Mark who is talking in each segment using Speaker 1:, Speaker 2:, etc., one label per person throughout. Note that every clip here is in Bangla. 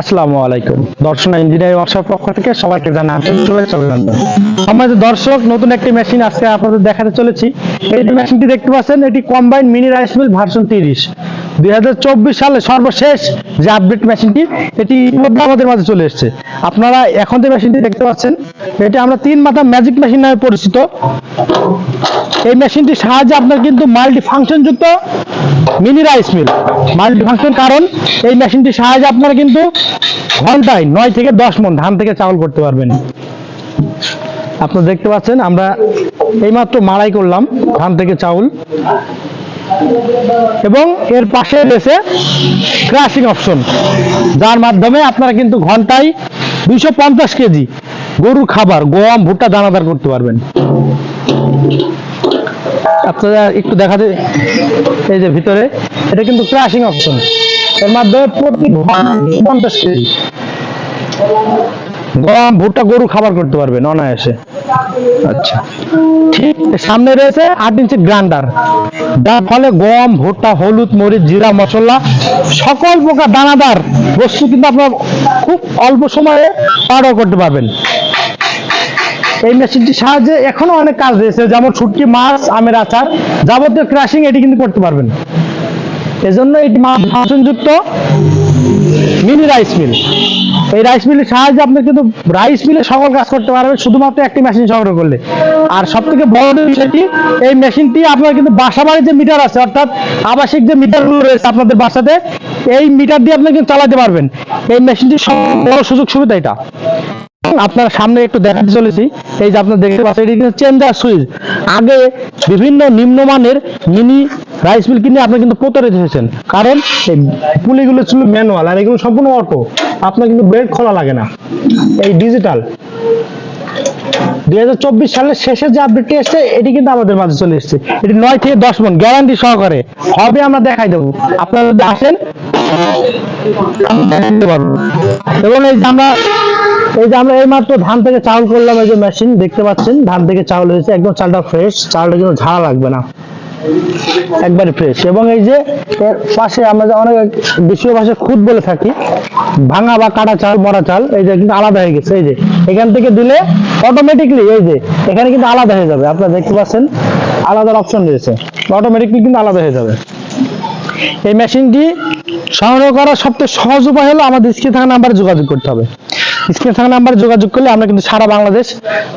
Speaker 1: আসসালামু আলাইকুম। দর্শন ইঞ্জিনিয়ারিং ওয়ার্কশপ পক্ষ থেকে সবাইকে আন্তরিক শুভেচ্ছা অভিনন্দন আমাদের দর্শক, নতুন একটি মেশিন আজকে আপনাদের দেখাতে চলেছি। এই মেশিনটি দেখতে পাচ্ছেন, এটি combine mini rice mill version তিরিশ। দুই হাজার চব্বিশ সালে সর্বশেষ যে আপডেট মেশিনটি এটি ইতিমধ্যে আমাদের মাঝে চলে এসেছে। আপনারা এখন যে মেশিনটি দেখতে পাচ্ছেন, এটি আমরা তিন মাথা ম্যাজিক মেশিন নামে পরিচিত। এই মেশিনটির সাহায্যে আপনার কিন্তু মাল্টি ফাংশন যুক্ত mini rice mill multi function কারণ এই মেশিনটির সাহায্যে আপনারা কিন্তু ঘন্টায় নয় থেকে দশ মন ধান থেকে চাউল করতে পারবেন। আপনারা দেখতে পাচ্ছেন, আমরা এইমাত্র মাড়াই করলাম ধান থেকে চাউল। এবং এর পাশে রয়েছে ক্রাশিং অপশন যার মাধ্যমে আপনারা কিন্তু ঘন্টায় দুইশো পঞ্চাশ কেজি গরুর খাবার, গম, ভুট্টা, দানাদার করতে পারবেন। আপনারা একটু দেখাতে এই যে ভিতরে, এটা কিন্তু ক্রাশিং অপশন এর মাধ্যমে প্রতি পঞ্চাশ কেজি। গম ভুট্টা গরু খাবার করতে অনায়াসে। আচ্ছা। ঠিক সামনে রয়েছে আট ইঞ্চি গ্রাইন্ডার। যার ফলে গম, ভুট্টা, হলুদ, মরিচ, জিরা, মশলা, সকল প্রকার দানাদার বস্তু কিন্তু আপনার খুব অল্প সময়ে পাউডার করতে পারবেন। এই মেশিনটির সাহায্যে এখনও অনেক কাজ রয়েছে, যেমন ছুটকি মাছ, আমের আচার, যাবতীয় ক্রাশিং এটি কিন্তু করতে পারবেন। এজন্য এটি মাছ যুক্ত মিনি রাইস মিল। এই রাইস মিলের সাহায্যে আপনি কিন্তু রাইস মিলে সকল কাজ করতে পারবেন, শুধুমাত্র একটি মেশিন সংগ্রহ করলে। আর সব থেকে বড় বিষয়টি, এই মেশিনটি আপনার কিন্তু বাসা বাড়ির যে মিটার আছে, অর্থাৎ আবাসিক যে মিটারগুলো রয়েছে আপনাদের বাসাতে, এই মিটার দিয়ে আপনি কিন্তু চালাতে পারবেন। এই মেশিনটির সব বড় সুযোগ সুবিধা এটা। আপনার সামনে একটু দেখাতে চলেছি। এই যে আপনার দেখতে পাচ্ছেন, এটি কিন্তু চেঞ্জার সুইচ আগে বিভিন্ন নিম্নমানের মিনি রাইস মিল কিনে আপনি কিন্তু প্রতারিত হয়েছেন। কারণ এই পুলিগুলো ছিল ম্যানুয়াল আর এগুলো সম্পূর্ণ অটো আপনার কিন্তু ব্রেক খোলা লাগে না। এই ডিজিটাল দুই হাজার চব্বিশ সালের শেষে যে আপডেটটি এসেছে, এটি কিন্তু আমাদের মাঝে চলে এসেছে। এটি নয় থেকে দশ মন গ্যারান্টি সহকারে। হবে আমরা দেখাই দেবো। আপনারা যদি আসেন, এবং এই যে আমরা এই যে আমরা এইমাত্র ধান থেকে চাউল করলাম এই যে মেশিন দেখতে পাচ্ছেন? ধান থেকে চাউল হয়েছে, একদম চালটা ফ্রেশ চালটা কিন্তু ঝাড়া লাগবে না। একবারে ফ্রেশ এবং এই যে পাশে আমরা যে অনেক দেশীয় ভাষায় খুদ বলে থাকি, ভাঙা বা কাটা চাল, মরা চাল, এই যে কিন্তু আলাদা হয়ে গেছে, এই যে। এখান থেকে দিলে অটোমেটিকলি এই যে, এখানে কিন্তু আলাদা হয়ে যাবে। আপনারা দেখতে পাচ্ছেন, আলাদা অপশন রয়েছে। অটোমেটিকলি কিন্তু আলাদা হয়ে যাবে। এই মেশিনটি সংগ্রহ করার সবচেয়ে সহজ উপায় হলো আমাদের স্ক্রিনে থাকা নাম্বারে যোগাযোগ করতে হবে। স্ক্রিনে থাকা নাম্বারে যোগাযোগ করলে আমরা কিন্তু সারা বাংলাদেশ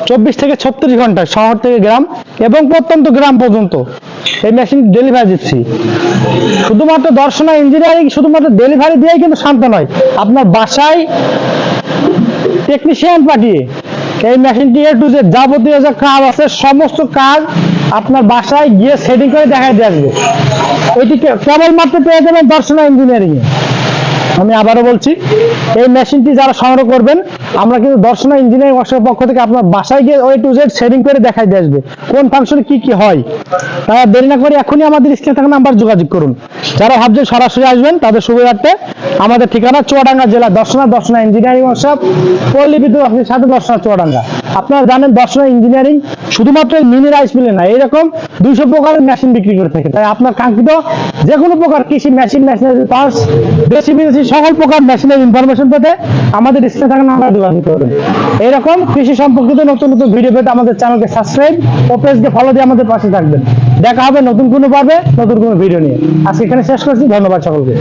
Speaker 1: চব্বিশ থেকে ছত্রিশ ঘন্টায় শহর থেকে গ্রাম এবং প্রত্যন্ত গ্রাম পর্যন্ত এই মেশিন ডেলিভারি দিচ্ছি। শুধুমাত্র দর্শনা ইঞ্জিনিয়ারিং শুধুমাত্র ডেলিভারি দিয়েই কিন্তু শান্ত নয়। আপনার বাসায় টেকনিশিয়ান পাঠিয়ে এই মেশিনটি এ টু জেড যাবতীয় যে কাজ আছে, সমস্ত কাজ আপনার বাসায় গিয়ে সেটিং করে দেখাই দিয়ে আসবে। কে- কেবলমাত্র পেয়ে যাবেন দর্শনা ইঞ্জিনিয়ারিং এ আমি আবারও বলছি, এই মেশিনটি যারা সংগ্রহ করবেন, আমরা কিন্তু দর্শনা ইঞ্জিনিয়ারিং ওয়ার্কশপের পক্ষ থেকে আপনার বাসায় গিয়ে ওই টু জেড সেটিং করে দেখাই দিয়ে আসবে। কোন ফাংশনে কি কি হয়? তারা দেরি না করে এখনই আমাদের স্ক্রিনে থাকা নাম্বার যোগাযোগ করুন। যারা ভাবছেন সরাসরি আসবেন, তাদের সুবিধার্থে আমাদের ঠিকানা চুয়াডাঙ্গা জেলা দর্শনা দর্শনা ইঞ্জিনিয়ারিং ওয়ার্কশপ, পল্লী বিদ্যুৎ অফিসের সাথে দর্শনা চুয়াডাঙ্গা। আপনারা জানেন দর্শনা ইঞ্জিনিয়ারিং শুধুমাত্র মিনি রাইস মিলে না এরকম দুইশো প্রকারের মেশিন বিক্রি করে থাকে। তাই আপনার কাঙ্ক্ষিত যে কোনো প্রকার কৃষি মেশিন, মেশিনারি পার্টস, বেশি বিদেশি সকল প্রকার মেশিনের ইনফরমেশন পেতে আমাদের স্ক্রিনে থাকা নাম্বার যোগাযোগ করবেন। এরকম কৃষি সম্পর্কিত নতুন নতুন ভিডিও পেতে আমাদের চ্যানেলকে সাবস্ক্রাইব ও পেজকে ফলো দিয়ে আমাদের পাশে থাকবেন। দেখা হবে নতুন কোনো পারবে, নতুন কোনো ভিডিও নিয়ে। আজকে এখানে শেষ করছি, ধন্যবাদ সকলকে।